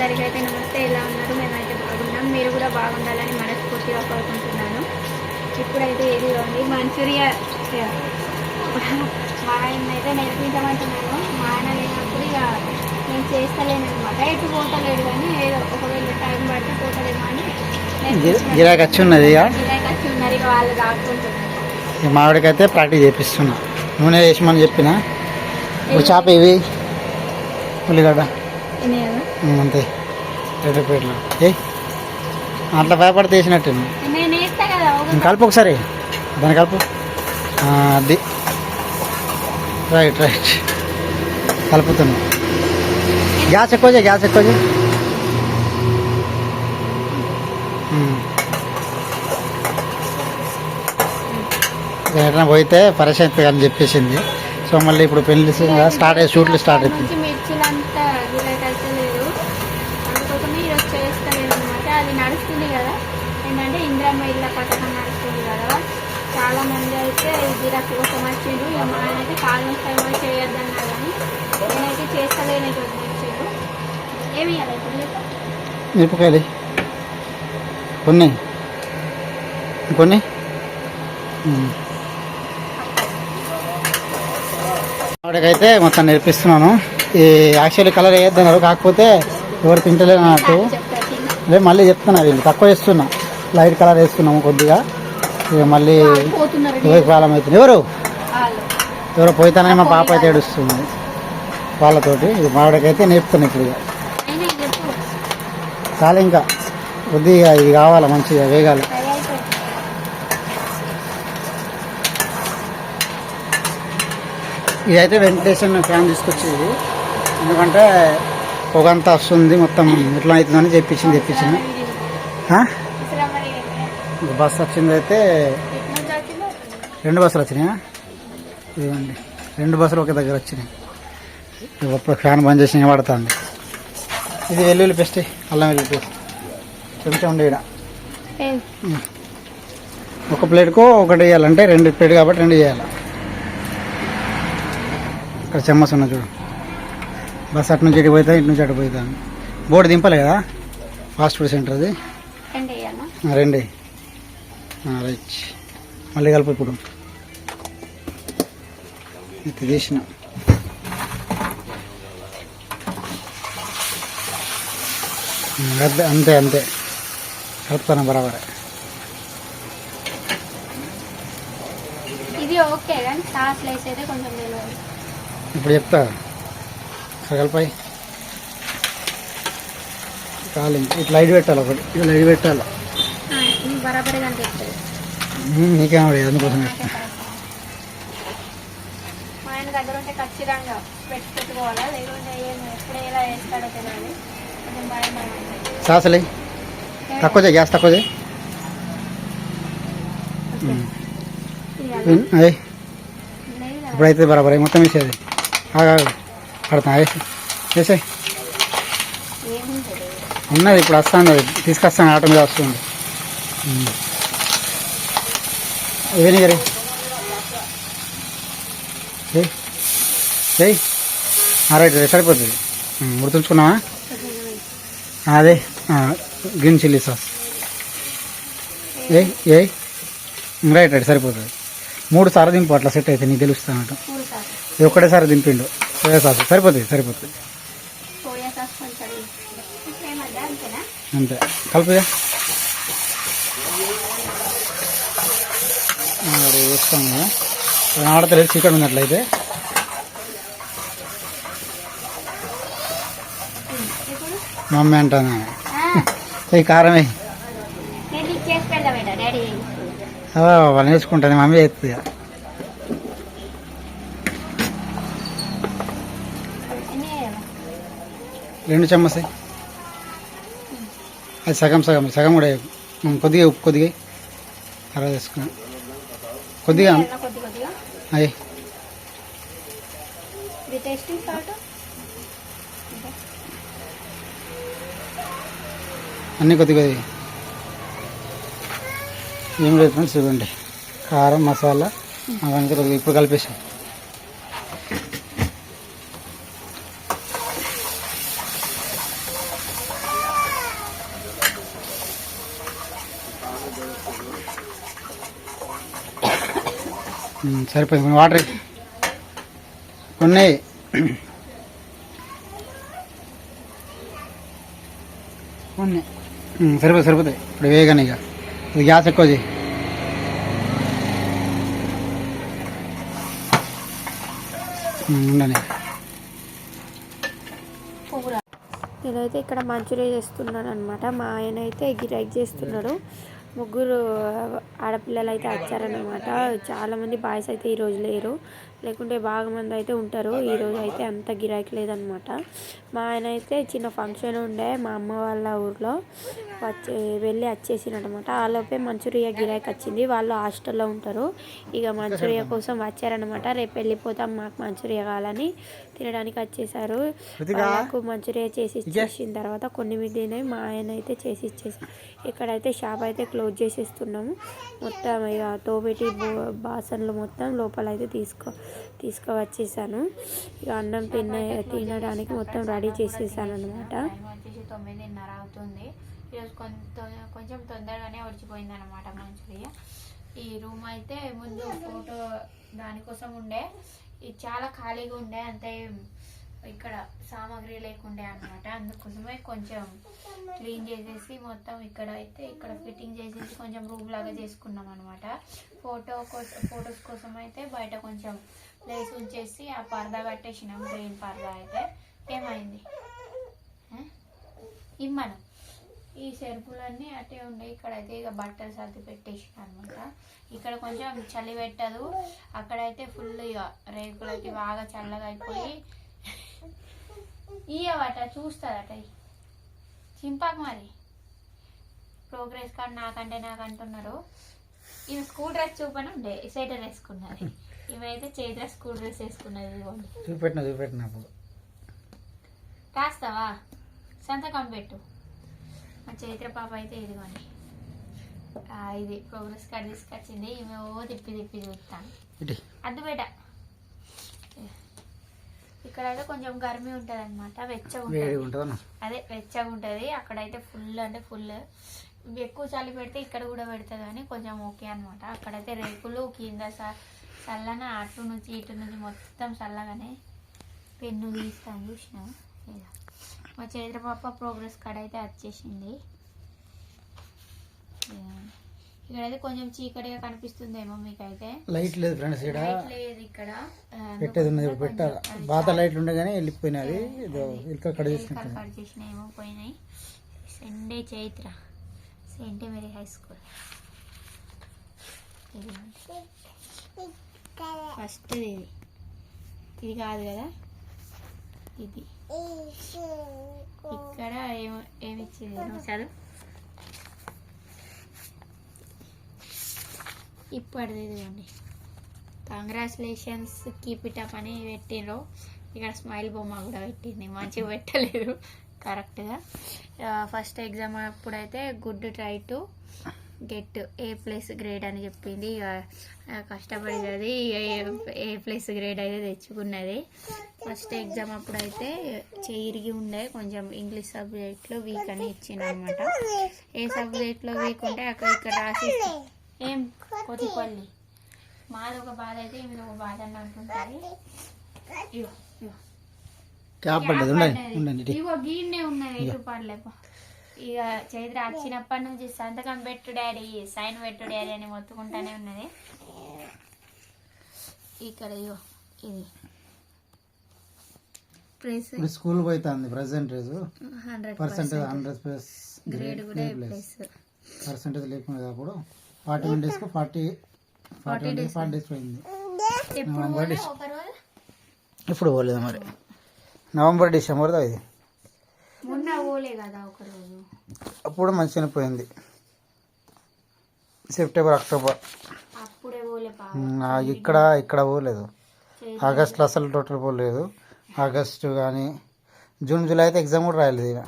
అందరికైతే నమస్తే ఎలా ఉన్నారు? మేమైతే బాగున్నాం. మీరు కూడా బాగుండాలని మనస్ఫూర్తిగా కోరుకుంటున్నాను. ఇప్పుడైతే ఏది ఉంది? మంచూరియా మా ఆయన అయితే నేర్పించమంటున్నాను మా ఆయన లేనప్పుడు ఇక నేను చేస్తలేను అనమాట ఎటు పోతలేడు కానీ ఏదో ఒకవేళ టైం పడితే పోతలేము అని గిరాకీ వచ్చి ఉన్నది ఇక. గిరాకీ వచ్చి ఉన్నారు ఇక వాళ్ళు దాక్కుంటున్నారు. మామిడికైతే ప్రాక్టీస్ చేపిస్తున్నా. నూనె వేసమని చెప్పిన. ఇప్పుడు చేప ఇవి. ఉల్లిగడ్డ. అంతే. ఏ? అట్లా ఒక ఇంక కలుపు ఒకసారి. దాన్ని కలుపు. అది. Right right. కలుపుతున్నా. గ్యాస్ ఎక్కువ చేయి గ్యాస్ ఎక్కువ చేయి. పోతే పరిస్థితి అని చెప్పేసింది. సో మళ్ళీ ఇప్పుడు పెళ్ళి స్టార్ట్ అయ్యి షూట్లు స్టార్ట్ అవుతుంది నుంచి మిర్చిలు అంతా గిరాకీ అయితే లేదు. అందుకోసమే ఈరోజు చేస్తలేదు అనమాట అది నడుస్తుంది కదా. ఏంటంటే ఇంద్రమ్మ ఇళ్ళ పథకం నడుస్తుంది కదా. చాలా మంది అయితే కోసం వచ్చిండ్రు. ఇక మా ఆయన అయితే కాలు కానీ నేనైతే చేస్తలేనే మిర్చిలు ఏమి? మిరపకాయలు. కొన్ని. కొన్ని? ఉమ్. మొత్తం నేర్పిస్తున్నాను. ఈ యాక్చువల్లీ కలర్ వేయద్దన్నారు కాకపోతే ఎవరు తింటలేదు అన్నట్టు. అదే మళ్ళీ చెప్తున్నా వీళ్ళు తక్కువ వేస్తున్నా లైట్ కలర్ వేస్తున్నాము కొద్దిగా. ఇక మళ్ళీ పోతున్నారు ఎవరికి ప్రాబ్లం అవుతుంది? ఎవరు? ఎవరో పోయితేనే మా పాప అయితే ఏడుస్తుంది. వాళ్ళతోటి ఇది మావిడకైతే నేర్పుతాను ఇప్పుడు ఇక. చాలా ఇంకా. కొద్దిగా ఇది కావాలా మంచిగా వేగాలి ఫ్రై అయిపోయింది ఇదైతే వెంటిలేషన్ ఫ్యాన్ తీసుకొచ్చేది. ఎందుకంటే పొగంతా వస్తుంది మొత్తం ఎట్లా అవుతుందని చెప్పించింది చెప్పించింది. బస్సు వచ్చింది అయితే రెండు బస్సులు వచ్చినాయా? ఇదిగోండి రెండు బస్సులు ఒకే దగ్గర వచ్చినాయి. ఇప్పుడు ఫ్యాన్ బంద్ చేసి పడుతుంది ఇది వెల్లుల్లి పేస్ట్ అల్లం వెల్లుల్లి పేస్ట్. కొంచెం ఉండే. ఒక ప్లేట్కు ఒకటి వేయాలంటే రెండు ప్లేట్ కాబట్టి రెండు చేయాలి ఇక్కడ చెమ్మస్ ఉన్న చూడు. బస్ అటు నుంచి ఇటు పోతా ఇటు నుంచి అటు పోతా. బోర్డు దింపాలి కదా? ఫాస్ట్ ఫుడ్ సెంటర్ అది. రెండు రైట్. మళ్ళీ కలుపు ఇప్పుడు. ఇది తీసిన. అంతే అంతే అంతే. కలుపుతాను బరాబరే. ఇది ఓకే కానీ సాస్ లేస్ అయితే కొంచెం ఇప్పుడు చెప్తా. కలిపాయి కాలి ఇట్లా లైట్ పెట్టాలి ఒకటి. ఇట్లా లైట్ పెట్టాలి. నీకేం అందుకోసం దగ్గర ఉంటే ఖచ్చితంగా పెట్టి పెట్టుకోవాలా? లేకుంటే ఏం ఎప్పుడు ఎలా వేస్తాడో తెలియాలి కొంచెం భయం భయం ఉంటుంది. సాసలే తక్కువ చేయి గ్యాస్ తక్కువ చేయి. ఇప్పుడైతే బరాబర్ మొత్తం వేసేది. పడతా వేసి వేసాయి ఉన్నది ఇప్పుడు వస్తాను తీసుకొస్తాను ఆటో మీద వస్తుంది. ఏమి గారి ఏయ్ రైట్ సరిపోతుంది. గుర్తుంచుకున్నావా? అదే గ్రీన్ చిల్లీ సాస్. ఏ ఏ రైట్ రైట్ సరిపోతుంది. మూడు సార్లు దింపు అట్లా సెట్ అయితే నీకు తెలుస్తానట ఇది ఒక్కటేసారి దింపిండు సోయా సాస్. సరిపోతుంది సరిపోతుంది. అంతే. కలుపుగా. మరి వేస్తాం కదా ఆడతలేదు చికెన్ ఉన్నట్లయితే. మమ్మీ అంటాను ఈ కారమే వాళ్ళు నేర్చుకుంటాను మమ్మీ చేస్తుంది రెండు చెమ్మసాయి. అది సగం సగం సగం కూడా కొద్దిగా ఉప్పు కొద్దిగా అలా తీసుకున్నాం కొద్దిగా అయ్యి. అన్నీ కొద్ది కొద్ది ఏం లేదు ఫ్రెండ్స్ ఇవ్వండి. కారం మసాలా అవన్నీ కొద్దిగా ఇప్పుడు కలిపేసాం. సరిపోయింది. కొన్ని వాటర్ ఎయ్. కొన్ని. కొన్ని. సరిపోతుంది సరిపోతాయి ఇప్పుడు వేయగానే ఇక. ఇది గ్యాస్ ఎక్కువ చేయి. ఉండని నేనైతే ఇక్కడ మంచూరియా చేస్తున్నాను అనమాట మా ఆయన అయితే గిరాక్ చేస్తున్నాడు. ముగ్గురు ఆడపిల్లలు అయితే వచ్చారనమాట చాలా మంది బాయ్స్ అయితే ఈరోజు లేరు. లేకుంటే బాగా మంది అయితే ఉంటారు. ఈరోజు అయితే అంత గిరాకీ లేదనమాట. మా ఆయన అయితే చిన్న ఫంక్షన్ ఉండే మా అమ్మ వాళ్ళ ఊర్లో వచ్చి వెళ్ళి వచ్చేసినమాట ఆలోపే మంచూరియా గిరాకీ వచ్చింది. వాళ్ళు హాస్టల్లో ఉంటారు. ఇక మంచూరియా కోసం వచ్చారనమాట. రేపు వెళ్ళిపోతాం మాకు మంచూరియా కావాలని తినడానికి వచ్చేసారు? వాళ్ళకు మంచూరియా చేసి ఇచ్చేసిన తర్వాత కొన్ని మిగిలినవి మా ఆయన అయితే చేసి ఇచ్చేసి ఇక్కడైతే షాప్ అయితే క్లోజ్ చేసేస్తున్నాము. మొత్తం ఇక తోబెట్టి బాసన్లు మొత్తం లోపల అయితే తీసుకో తీసుకువచ్చేసాను. ఇక అన్నం తిన్న తినడానికి మొత్తం రెడీ చేసేసాను అనమాట వచ్చేసి తొమ్మిదిన్నర అవుతుంది. ఈరోజు కొంత కొంచెం తొందరగానే ఒడిచిపోయింది అనమాట మంచిగా ఈ రూమ్ అయితే ముందు ఫోటో దానికోసం ఉండే. ఇది చాలా ఖాళీగా ఉండే అంతే. ఇక్కడ సామాగ్రి లేకుండే అనమాట అందుకోసమే కొంచెం క్లీన్ చేసేసి మొత్తం ఇక్కడ అయితే ఇక్కడ ఫిట్టింగ్ చేసేసి కొంచెం రూమ్ లాగా చేసుకున్నాం అనమాట ఫోటో కోసం ఫొటోస్ కోసం అయితే బయట కొంచెం ప్లేస్ ఉంచేసి ఆ పరదా కట్టేసినాం గ్రీన్ పరదా అయితే. ఏమైంది? ఇమ్మను. ఈ చెరుపులన్నీ అట్టే ఉండే ఇక్కడైతే ఇక బట్టలు సర్ది పెట్టేసిన అనమాట ఇక్కడ కొంచెం చలి పెట్టదు. అక్కడైతే ఫుల్ ఇక రేకులకి బాగా చల్లగా అయిపోయి ఇయ్యవట చూస్తుందట చింపాకు మరి. ప్రోగ్రెస్ కార్డ్ నాకంటే నాకు అంటున్నారు ఈమె స్కూల్ డ్రెస్ చూపని ఉండే స్వెటర్ వేసుకున్నది. ఈమె అయితే చేతిలో స్కూల్ డ్రెస్ వేసుకున్నది చూపెట్టిన చూపెట్టిన రాస్తావా సంతకం పెట్టు. మా చైత్ర పాప అయితే ఇదిగోండి. ఇది ప్రోగ్రెస్ కార్డ్ తీసుకొచ్చింది. ఈమె ఓ తిప్పి తిప్పి చూస్తాను అడ్డు బేట. ఇక్కడ అయితే కొంచెం గర్మి ఉంటుంది. అనమాట వెచ్చగా అదే వెచ్చగా ఉంటుంది అక్కడైతే ఫుల్ అంటే ఫుల్ ఎక్కువ చలి పెడితే ఇక్కడ కూడా పెడుతుంది కానీ కొంచెం ఓకే అనమాట అక్కడైతే రేకులు కింద స- చల్లన అటు నుంచి ఇటు నుంచి మొత్తం చల్లగానే పెన్ను తీస్తాను చూసిన మా చైత్రపాప ప్రోగ్రెస్ కార్డ్ అయితే వచ్చేసింది. ఇక్కడైతే కొంచెం చీకటిగా కనిపిస్తుందేమో మీకైతే. లైట్ లేదు ఫ్రెండ్స్ ఇక్కడ. లైట్ లేదు ఇక్కడ. పెట్టేది ఉన్నది పెట్టాలి. బాత లైట్లు ఉండే కానీ వెళ్ళిపోయినది. ఇదో కడ ఎలుకలు చేసుకుంటుంది కట్ చేసినాయేమో పోయినాయి. Sunday Chaitra. Saint Mary high school first ఇది. ఇది కాదు కదా? ఇది. ఇక్కడ ఏం ఏమి ఇచ్చింది చదువు. ఇప్పటిది ఇదిగోండి కంగ్రాచులేషన్స్ కీప్ ఇట్ అప్ అని పెట్టిండ్రు. ఇక్కడ స్మైల్ బొమ్మ కూడా పెట్టింది. మంచిగా పెట్టలేదు. కరెక్ట్గా ఫస్ట్ ఎగ్జామ్ అప్పుడైతే good try to get A plus grade అని చెప్పింది. ఇక ఏ ప్లస్ గ్రేడ్ అయితే తెచ్చుకున్నది. ఫస్ట్ ఎగ్జామ్ అప్పుడైతే చేరిగి ఉండే. కొంచెం ఇంగ్లీష్ సబ్జెక్ట్లో వీక్ అని ఇచ్చింది అనమాట ఏ సబ్జెక్ట్లో వీక్ ఉంటే అక్కడ ఇక్కడ రాసి ఏం? కొద్దిపల్లి మాది ఒక బాధ అయితే ఇది ఒక బాధ అని అంటుంటుంది ఇగో ఇగో. క్యాప్ పడ్డది ఉండండి ఉండండి ఇటు. ఇగో గీన్నే ఉన్నది ఎటు పడలేపో ఇక చైత్ర వచ్చినప్పటి నుంచి సంతకం పెట్టు డాడీ సైన్ పెట్టు డాడీ అని మొత్తుకుంటానే ఉన్నది. ఇక్కడ ఇగో ఇది. స్కూల్ పోతుంది ప్రజెంట్ రోజు. Hundred percentage hundred plus grade కూడా ప్లస్ పర్సెంటేజ్ లేకుండా అప్పుడు ఫార్టీ వన్ డేస్కి forty forty one days forty days పోయింది. నవంబర్ పోలే డిస్- ఒక రోజు? ఇప్పుడు పోలేదు మరి? నవంబర్ డిసెంబర్ ఇది. అప్పుడు మంచిగానే పోయింది. September October. ఇక్కడ ఇక్కడ పోలేదు. ఆగస్ట్లో అసలు టోటల్ పోలేదు. ఆగస్టు కానీ జూన్ జూలై అయితే ఎగ్జామ్ కూడా రాయలేదు ఇక.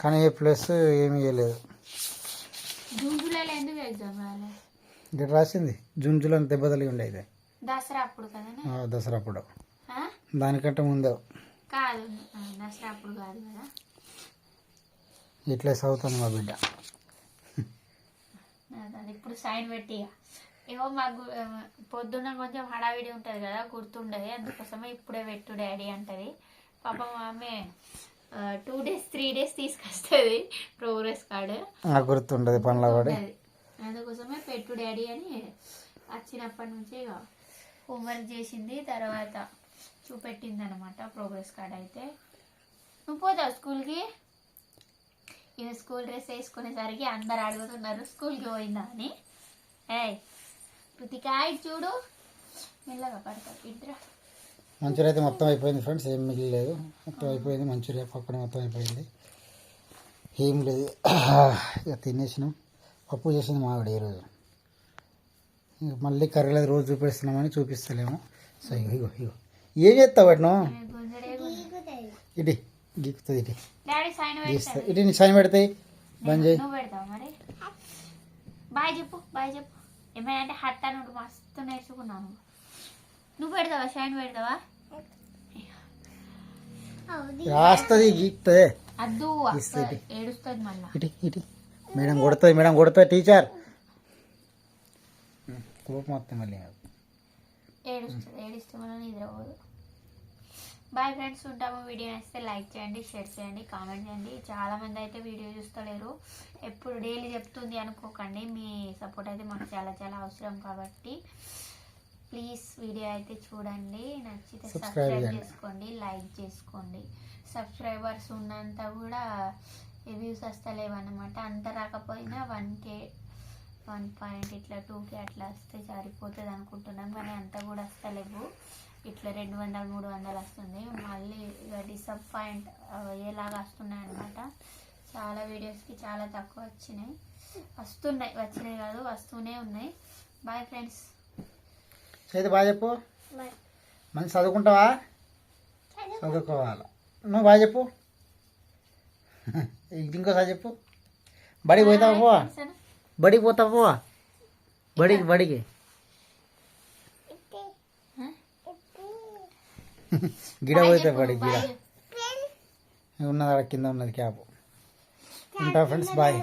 కానీ ఏ ప్లస్ ఏమీ ఇవ్వలేదు జూన్ జూలైలో ఎందుకు ఎగ్జామ్ ఇక్కడ రాసింది జూన్ జూలై దెబ్బ ఇది. దసరా అప్పుడు కదా దసరా అప్పుడు. దానికంటే ముందే. కాదు దసరా అప్పుడు కాదు కదా. ఇట్లే చదువుతాను మా బిడ్డ. ఇప్పుడు సైన్ పెట్టి ఏమో మాకు పొద్దున్న కొంచెం హడావిడి ఉంటుంది కదా గుర్తుండదు. అందుకోసమే ఇప్పుడే పెట్టు డాడీ అంటది. పాపం ఆమె టూ డేస్ త్రీ డేస్ తీసుకొస్తుంది ప్రోగ్రెస్ కార్డు గుర్తుండదు పనుల పడి. ఉన్నది. అందుకోసమే పెట్టు డాడీ అని వచ్చినప్పటి నుంచి హోంవర్క్ చేసింది. తర్వాత చూపెట్టింది అనమాట ప్రోగ్రెస్ కార్డ్ అయితే. నువ్వు పోతావు స్కూల్కి? ఇక స్కూల్ డ్రెస్ వేసుకునేసరికి అందరు అడుగుతున్నారు స్కూల్కి పోయిందా? అని. ఏయ్ కృతికాయ చూడు. మెల్లగా పడతావు ఇద్దరు మంచూరియా అయితే మొత్తం అయిపోయింది ఫ్రెండ్స్ ఏం మిగిలేదు మొత్తం అయిపోయింది మంచూరియా పక్కన మొత్తం అయిపోయింది. ఏం లేదు ఇక తినేసినాం. పప్పు చేసింది మావిడ ఈరోజు. ఇక మళ్ళీ కర్రీలు రోజు చూపిస్తున్నామని చూపిస్తలేము. సో ఇగో ఇగో ఏం చేస్తావు వాటిను ఇటు గీకుతుంది ఇటు. గీస్తా. ఇటు నీ సైన్ పెడతాయి బంద్ చేయి. బాయ్ చెప్పు బాయ్ చెప్పు. ఏమైనా అంటే మస్తు నేర్చుకున్నాను. నువ్వు పెడతావా? షైన్ పెడతావా? రాస్తుంది గీకుతుంది ఇస్తుంది. ఇటు. ఇటు మేడం కొడుతుంది మేడం కొడుతుంది టీచర్. కోపం వస్తుంది మళ్ళీ బాయ్ ఫ్రెండ్స్ ఉంటాము వీడియో నచ్చితే లైక్ చేయండి షేర్ చేయండి కామెంట్ చేయండి. చాలా మంది అయితే వీడియో చూస్తలేరు. ఎప్పుడు డైలీ చెప్తుంది అనుకోకండి. మీ సపోర్ట్ అయితే మాకు చాలా చాలా అవసరం కాబట్టి. ప్లీజ్ వీడియో అయితే చూడండి. నచ్చితే సబ్స్క్రైబ్. చేసుకోండి లైక్ చేసుకోండి. సబ్స్క్రైబర్స్ ఉన్నంత కూడా రివ్యూస్ వస్తలేవు అనమాట అంత రాకపోయినా వన్ కే వన్ పాయింట్ ఇట్లా టూ కే అట్లా వస్తే సరిపోతుంది అనుకుంటున్నాం కానీ అంత కూడా వస్తలేవు. ఇట్లా రెండు వందలు మూడు వందలు వస్తుంది. మళ్ళీ ఇక డిసప్పాయింట్ అయ్యేలాగా వస్తున్నాయి అనమాట చాలా వీడియోస్కి చాలా తక్కువ వచ్చినాయి. వస్తున్నాయి వచ్చినాయి కాదు వస్తూనే ఉన్నాయి. బాయ్ ఫ్రెండ్స్ చేతి బాగా చెప్పు. మంచి చదువుకుంటావా? చదువుకోవాలి. నువ్వు బాగా చెప్పు. ఇంకోసారి చెప్పు. బడికి పోతావా? పోవా బడికి పోతావా? పోవా బడికి బడికి. గిడ పోతే బడికి గిడ. ఉన్నది అక్కడ కింద ఉన్నది క్యాబ్ ఉంటా ఫ్రెండ్స్ బాయ్.